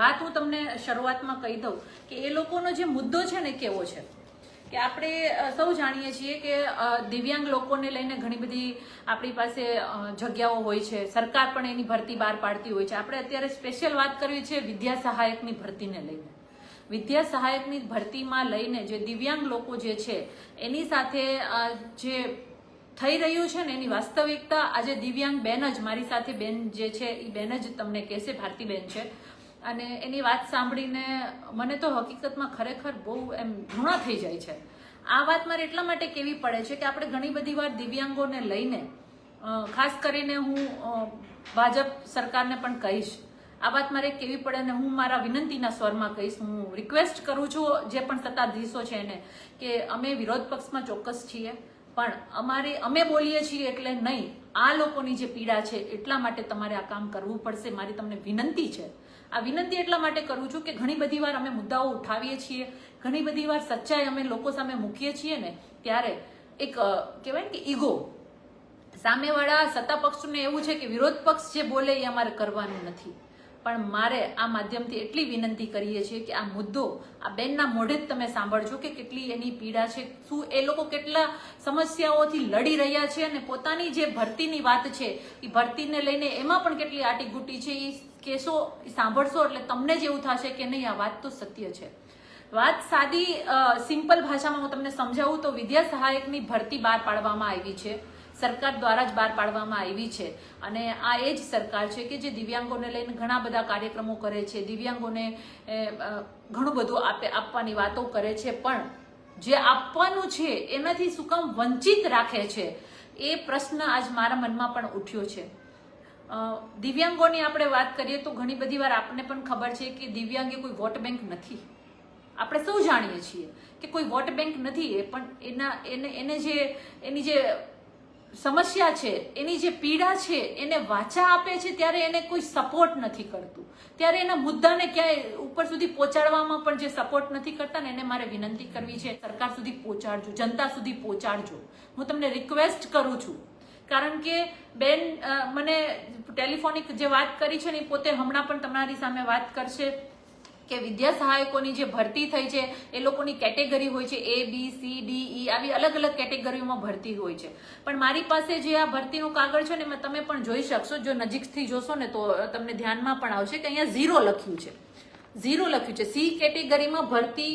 વાત હું તમને શરૂઆતમાં કહી દઉં કે એ લોકોનો જે મુદ્દો છે ને કેવો છે? કે આપણે સૌ જાણીએ છીએ કે દિવ્યાંગ લોકોને લઈને ઘણી બધી આપણી પાસે જગ્યાઓ હોય છે. સરકાર પણ એની ભરતી બહાર પાડતી હોય છે. આપણે અત્યારે સ્પેશિયલ વાત કરવી છે વિદ્યા સહાયકની ભરતીને લઈને. વિદ્યા સહાયકની ભરતીમાં લઈને જે દિવ્યાંગ લોકો જે છે, એની સાથે જે થઈ રહ્યું છે ને એની વાસ્તવિકતા આજે દિવ્યાંગ બેન જ, મારી સાથે બેન જે છે એ બેન જ તમને કહેશે, ભારતીબેન છે. અને એની વાત સાંભળીને મને તો હકીકતમાં ખરેખર બહુ એમ ઘૃણા થઈ જાય છે. આ વાત મારે એટલા માટે કેવી પડે છે કે આપણે ઘણી બધી વાર દિવ્યાંગોને લઈને ખાસ કરીને હું ભાજપ સરકારને પણ કહીશ. આ વાત મારે કેવી પડે ને હું મારા વિનંતીના સ્વરમાં કહીશ. હું રિક્વેસ્ટ કરું છું જે પણ સત્તાધીશો છે એને કે અમે વિરોધ પક્ષમાં ચોક્કસ છીએ, પણ અમારે, અમે બોલીએ છીએ એટલે નહીં. આ લોકોની જે પીડા છે એટલા માટે તમારે આ કામ કરવું પડશે. મારી તમને વિનંતી છે. આ વિનંતી એટલા માટે કરું છું કે ઘણી બધી વાર અમે મુદ્દાઓ ઉઠાવીએ છીએ, ઘણી બધી વાર સચ્ચાઈ અમે લોકો સામે મૂકીએ છીએ ને ત્યારે એક કહેવાય ને કે ઈગો, સામેવાળા સત્તા પક્ષને એવું છે કે વિરોધ પક્ષ જે બોલે એ અમારે કરવાનું નથી. પણ મારે આ માધ્યમથી એટલી વિનંતી કરીએ છીએ કે આ મુદ્દો આ બેનના મોઢે જ તમે સાંભળજો કે કેટલી એની પીડા છે, શું એ લોકો કેટલા સમસ્યાઓથી લડી રહ્યા છે અને પોતાની જે ભરતીની વાત છે, એ ભરતીને લઈને એમાં પણ કેટલી આટીગુટી છે, એ કેસો સાંભળશો એટલે તમને જ એવું થશે કે નહીં, આ વાત તો સત્ય છે. વાત સાદી સિમ્પલ ભાષામાં હું તમને સમજાવું તો વિદ્યા સહાયકની ભરતી બહાર પાડવામાં આવી છે. સરકાર દ્વારા જ બહાર પાડવામાં આવી છે. અને આ એ જ સરકાર છે કે જે દિવ્યાંગોને લઈને ઘણા બધા કાર્યક્રમો કરે છે, દિવ્યાંગોને ઘણું બધું આપે, આપવાની વાતો કરે છે. પણ જે આપવાનું છે એનાથી શું કામ વંચિત રાખે છે? એ પ્રશ્ન આજ મારા મનમાં પણ ઉઠ્યો છે. દિવ્યાંગોની આપણે વાત કરીએ તો ઘણી બધી વાર આપણને પણ ખબર છે કે દિવ્યાંગ કોઈ વોટ બેંક નથી. આપણે સૌ જાણીએ છીએ કે કોઈ વોટ બેંક નથી એ, પણ એના, એને એને જે, એની જે સમસ્યા છે, એની જે પીડા છે, એને વાચા આપે છે, ત્યારે એને કોઈ સપોર્ટ નથી કરતું. ત્યારે એના મુદ્દાને ક્યાંય ઉપર સુધી પહોંચાડવામાં પણ જે સપોર્ટ નથી કરતા ને, એને મારે વિનંતી કરવી છે, સરકાર સુધી પહોંચાડજો, જનતા સુધી પહોંચાડજો. હું તમને રિક્વેસ્ટ કરું છું કારણ કે બેન મને ટેલિફોનિક જે વાત કરી છે ને પોતે હમણાં પણ તમારી સામે વાત કરશે કે વિદ્યા સહાયકોની જે ભરતી થઈ છે, એ લોકોની કેટેગરી હોય છે એ બી સી ડી ઈ આવી અલગ અલગ કેટેગરીઓમાં ભરતી હોય છે. પણ મારી પાસે જે આ ભરતીનું કાગળ છે ને તમે પણ જોઈ શકશો. જો નજીકથી જોશો ને, તો તમને ધ્યાનમાં પણ આવશે કે અહીંયા ઝીરો લખ્યું છે. ઝીરો લખ્યું છે. સી કેટેગરીમાં ભરતી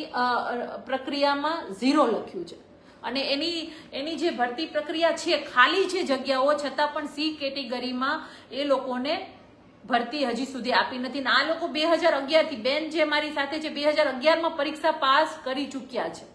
પ્રક્રિયામાં ઝીરો લખ્યું છે. અને એની એની જે ભરતી પ્રક્રિયા છે, ખાલી છે જગ્યાઓ, છતાં પણ સી કેટેગરીમાં એ લોકોને ભરતી હજી સુધી આપી નથી. ને આ લોકો બે હજાર અગિયારથી, બેન જે મારી સાથે છે, બે હજાર અગિયારમાં પરીક્ષા પાસ કરી ચૂક્યા છે.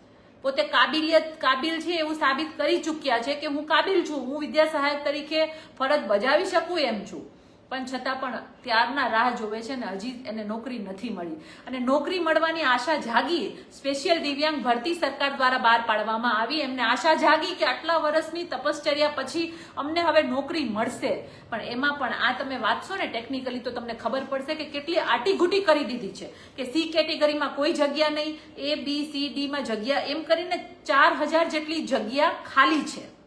પોતે કાબિલિયત, કાબિલ છે એવું સાબિત કરી ચૂક્યા છે કે હું કાબિલ છું. હું વિદ્યા સહાયક તરીકે ફરજ બજાવી શકું એમ છું. પણ છતાં પણ ત્યારના રાહ જોવે છે ને હજી એને નોકરી નથી મળી. અને નોકરી મળવાની આશા જાગી સ્પેશિયલ દિવ્યાંગ ભરતી સરકાર દ્વારા બહાર પાડવામાં આવી. એમને આશા જાગી કે આટલા વર્ષની તપશ્ચર્યા પછી અમને હવે નોકરી મળશે. પણ એમાં પણ આ તમે વાંચશો ને ટેકનિકલી તો તમને ખબર પડશે કે કેટલી આટીઘૂટી કરી દીધી છે. કે સી કેટેગરીમાં કોઈ જગ્યા નહીં. એ બી સી ડીમાં જગ્યા એમ કરીને ચાર હજાર જેટલી જગ્યા ખાલી છે.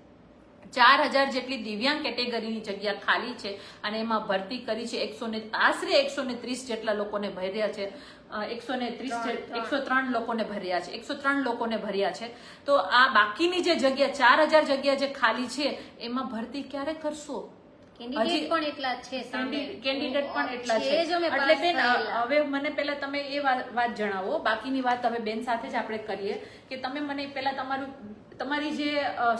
ચાર હજાર જેટલી દિવ્યાંગ કેટેગરીની જગ્યા ખાલી છે અને એમાં ભરતી કરી છે એકસો ને આશરે એકસો ને ત્રીસ જેટલા લોકોને ભર્યા છે. એકસો ને ત્રીસ એકસો ત્રણ લોકોને ભર્યા છે. એકસો ત્રણ લોકોને ભર્યા છે. તો આ બાકીની જે જગ્યા ચાર હજાર જગ્યા જે ખાલી છે એમાં ભરતી ક્યારે કરશો? કેન્ડિડેટ પણ એટલા છે કેન્ડિડેટ પણ એટલા છે એટલે બેન હવે મને પહેલા તમે એ વાત વાત જણાવો. બાકીની વાત હવે બેન સાથે જ આપણે કરીએ કે તમે મને પહેલા તમારું તમારી જે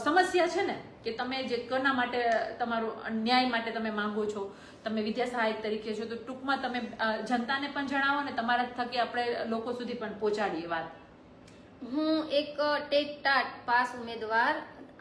સમસ્યા છે ને કે તમે જે કના માટે તમારું ન્યાય માટે તમે માંગો છો, તમે વિદ્યા સહાયક તરીકે છો, તો ટૂંકમાં તમે જનતાને પણ જણાવો ને તમારા થકી આપણે લોકો સુધી પણ પહોંચાડીએ વાત. હું એક ટેકટાટ પાસ ઉમેદવાર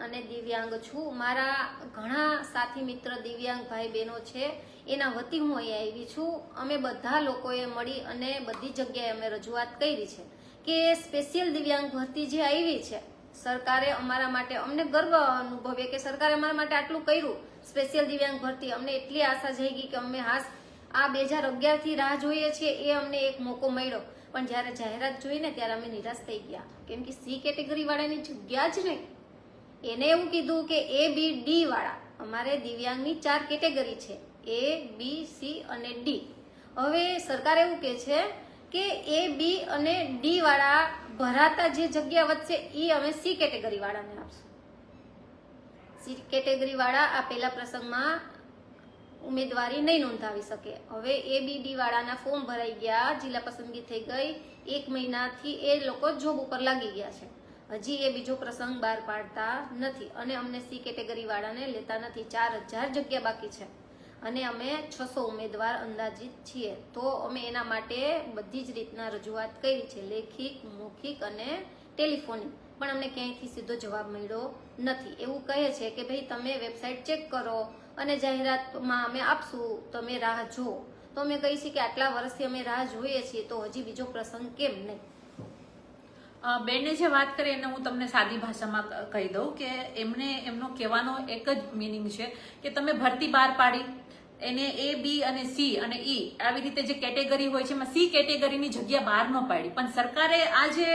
અને દિવ્યાંગ છું. મારા ઘણા સાથી મિત્ર દિવ્યાંગ ભાઈ બહેનો છે. એના વતી હું અહીંયા આવી છું. અમે બધા લોકોએ મળી અને બધી જગ્યાએ અમે રજૂઆત કરી છે કે સ્પેશિયલ દિવ્યાંગ ભરતી જે આવી છે સરકારે અમારા માટે અમને ગર્વ અનુભવીએ કે સરકારે અમારા માટે આટલું કર્યું. સ્પેશિયલ દિવ્યાંગ ભરતી. અમને એટલી આશા જાગી કે અમે હાસ આ બે હજાર અગિયારથી રાહ જોઈએ છીએ, એ અમને એક મોકો મળ્યો. પણ જ્યારે જાહેરાત જોઈને ત્યારે અમે નિરાશ થઈ ગયા. કેમ કે સી કેટેગરી વાળાની જગ્યા જ નહીં. એને એવું કીધું કે એ બી ડી વાળા. અમારે દિવ્યાંગની ચાર કેટેગરી છે. એ બી સી અને ડી હવે સરકાર એવું કે છે કે એ બી અને ડી વાળા ભરાતા જે જગ્યા વધશે, એ અમે સી કેટેગરી વાળાને આપશું. સી કેટેગરી વાળા આ પહેલા પ્રસંગમાં ઉમેદવારી નહીં નોંધાવી શકે. હવે એ બી વાળાના ફોર્મ ભરાઈ ગયા, જિલ્લા પસંદગી થઈ ગઈ, એક મહિનાથી એ લોકો જોબ ઉપર લાગી ગયા છે. હજી એ બીજો પ્રસંગ બહાર પાડતા નથી અને અમને સી કેટેગરી વાળાને લેતા નથી. ચાર હજાર જગ્યા બાકી છે. અને અમે છસો ઉમેદવાર અંદાજિત છીએ. તો અમે એના માટે બધી જ રીતના રજૂઆત કરી છે, લેખિત, મૌખિક અને ટેલિફોનિક. પણ અમને ક્યાંયથી સીધો જવાબ મળ્યો નથી. એવું કહે છે કે ભાઈ તમે વેબસાઇટ ચેક કરો અને જાહેરાતમાં અમે આપશું, તમે રાહ જુઓ. તો અમે કહી છીએ કે આટલા વર્ષથી અમે રાહ જોઈએ છીએ, તો હજી બીજો પ્રસંગ કેમ નહીં? બેને જે વાત કરી એને હું તમને સાદી ભાષામાં કહી દઉં કે એમને એમનો કહેવાનો એક જ મિનિંગ છે કે તમે ભરતી બહાર પાડી એને એ બી અને સી અને ઈ આવી રીતે જે કેટેગરી હોય છે એમાં સી કેટેગરીની જગ્યા બહાર ન પાડી. પણ સરકારે આ જે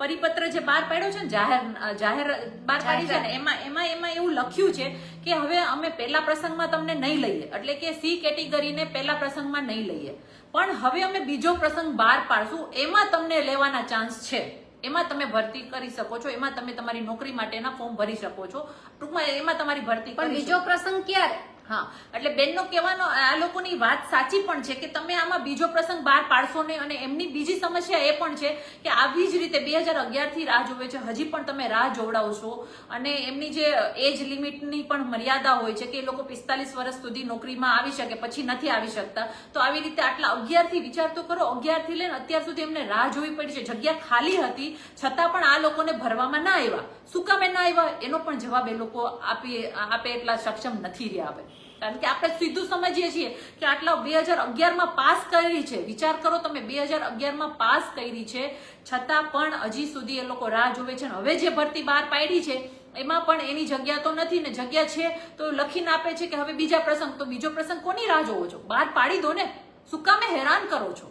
પરિપત્ર જે બહાર પાડ્યો છે ને જાહેર જાહેર બહાર પાડી છે ને એમાં એમાં એમાં એવું લખ્યું છે કે હવે અમે પહેલા પ્રસંગમાં તમને નહીં લઈએ. એટલે કે સી કેટેગરીને પહેલા પ્રસંગમાં નહીં લઈએ. પણ હવે અમે બીજો પ્રસંગ બહાર પાડશું એમાં તમને લેવાના ચાન્સ છે. એમાં તમે ભરતી કરી શકો છો એમાં તમે તમારી નોકરી માટેના ફોર્મ ભરી શકો છો. ટૂંકમાં એમાં તમારી ભરતી પણ બીજો પ્રસંગ ક્યારે? હા. એટલે બેનનો કહેવાનો આ લોકોની વાત સાચી પણ છે કે તમે આમાં બીજો પ્રસંગ બહાર પાડશો નહીં અને એમની બીજી સમસ્યા એ પણ છે કે આવી જ રીતે બે હજાર અગિયારથી રાહ જોવે છે. હજી પણ તમે રાહ જોવડાવશો અને એમની જે એજ લિમિટની પણ મર્યાદા હોય છે કે એ લોકો પિસ્તાલીસ વર્ષ સુધી નોકરીમાં આવી શકે, પછી નથી આવી શકતા. તો આવી રીતે આટલા અગિયારથી વિચાર તો કરો, અગિયારથી લઈને અત્યાર સુધી એમને રાહ જોવી પડી છે. જગ્યા ખાલી હતી, છતાં પણ આ લોકોને ભરવામાં ના આવ્યા. શું કામે ના આવ્યા? એનો પણ જવાબ એ લોકો આપી, આપે એટલા સક્ષમ નથી રહ્યા હવે. કારણ કે આપણે સીધું સમજીએ છીએ કે આટલા બે હજાર અગિયારમાં પાસ કરી છે. વિચાર કરો તમે, બે હજાર અગિયારમાં પાસ કરી છે. છતાં પણ હજી સુધી એ લોકો રાહ જોવે છે હવે જે ભરતી બહાર પાડી છે, એમાં પણ એની જગ્યા તો નથી ને જગ્યા છે તો લખીને આપે છે કે હવે બીજા પ્રસંગ, તો બીજો પ્રસંગ કોની રાહ જોવો છો? બહાર પાડી દો ને. શું કામે હેરાન કરો છો?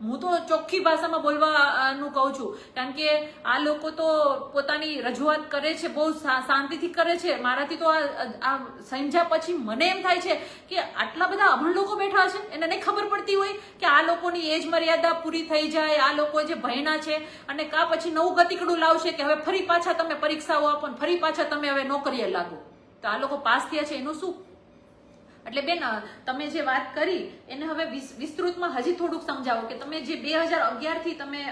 હું તો ચોખ્ખી ભાષામાં બોલવાનું કહું છું. કારણ કે આ લોકો તો પોતાની રજૂઆત કરે છે, બહુ શાંતિથી કરે છે. મારાથી તો આ આ સમજ્યા પછી મને એમ થાય છે કે આટલા બધા અભણ લોકો બેઠા છે, એને નહીં ખબર પડતી હોય કે આ લોકોની એજ મર્યાદા પૂરી થઈ જાય, આ લોકો જે ભયના છે અને કા પછી નવું ગતિકડું લાવશે કે હવે ફરી પાછા તમે પરીક્ષાઓ આપો ફરી પાછા તમે હવે નોકરીએ લાગો. તો આ લોકો પાસ થયા છે, એનું શું એટલે બેન તમે જે વાત કરી એને હવે વિસ- વિસ્તૃતમાં હજી થોડુંક સમજાવો કે તમે જે બે હજાર અગિયારથી તમે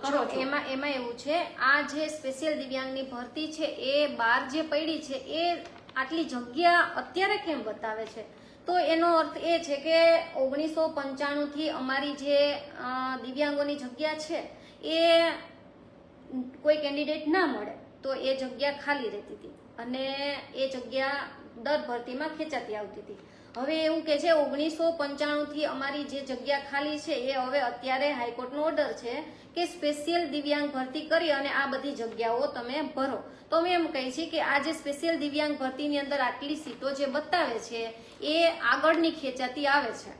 કરો છો. એમાં એમાં એવું છે આ જે સ્પેશિયલ દિવ્યાંગની ભરતી છે એ બાર જે પડી છે એ આટલી જગ્યા અત્યારે કેમ બતાવે છે? તો એનો અર્થ એ છે કે ઓગણીસો પંચાણું થી અમારી જે દિવ્યાંગોની જગ્યા છે એ કોઈ કેન્ડિડેટ ના મળે તો એ જગ્યા ખાલી રહેતી હતી. અને એ જગ્યા દર ભરતીમાં ખેંચાતી આવતી હતી. હવે એવું કે છે, ઓગણીસો પંચાણું થી અમારી જે જગ્યા ખાલી છે, એ હવે અત્યારે હાઈકોર્ટનો ઓર્ડર છે કે સ્પેશિયલ દિવ્યાંગ ભરતી કરી અને આ બધી જગ્યાઓ તમે ભરો. તો અમે એમ કહી છીએ કે આ જે સ્પેશિયલ દિવ્યાંગ ભરતીની અંદર આટલી સીટો જે બતાવે છે, એ આગળની ખેંચાતી આવે છે,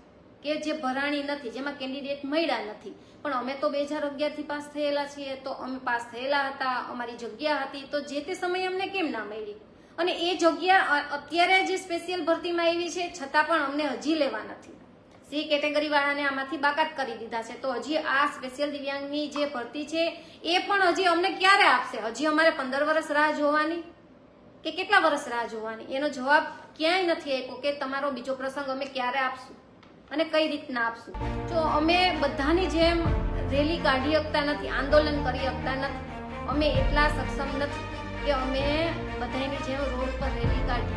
કે જે ભરાણી નથી, જેમાં કેન્ડિડેટ મળ્યા નથી. પણ અમે તો બે હજાર અગિયારથી પાસ થયેલા છીએ, તો અમે પાસ થયેલા હતા, અમારી જગ્યા હતી, તો જે તે સમયે અમને કેમ ના મળી? અને એ જગ્યા અત્યારે જે સ્પેશિયલ ભરતીમાં આવી છે, છતાં પણ અમને હજી લેવા નથી. સી કેટેગરી વાળાને આમાંથી બાકાત કરી દીધા છે. તો હજી આ સ્પેશિયલ દિવ્યાંગની જે ભરતી છે, એ પણ હજી અમને ક્યારે આપશે? હજી અમારે પંદર વર્ષ રાહ જોવાની? કે કેટલા વર્ષ રાહ જોવાની? એનો જવાબ ક્યાંય નથી આપ્યો કે તમારો બીજો પ્રસંગ અમે ક્યારે આપશું? અને કઈ રીતના આપશું? જો અમે બધાની જેમ રેલી કાઢી શકતા નથી, આંદોલન કરી શકતા નથી. અમે એટલા સક્ષમ નથી. કે અમે બધાને જેમ રોડ પર રેલી કાઢી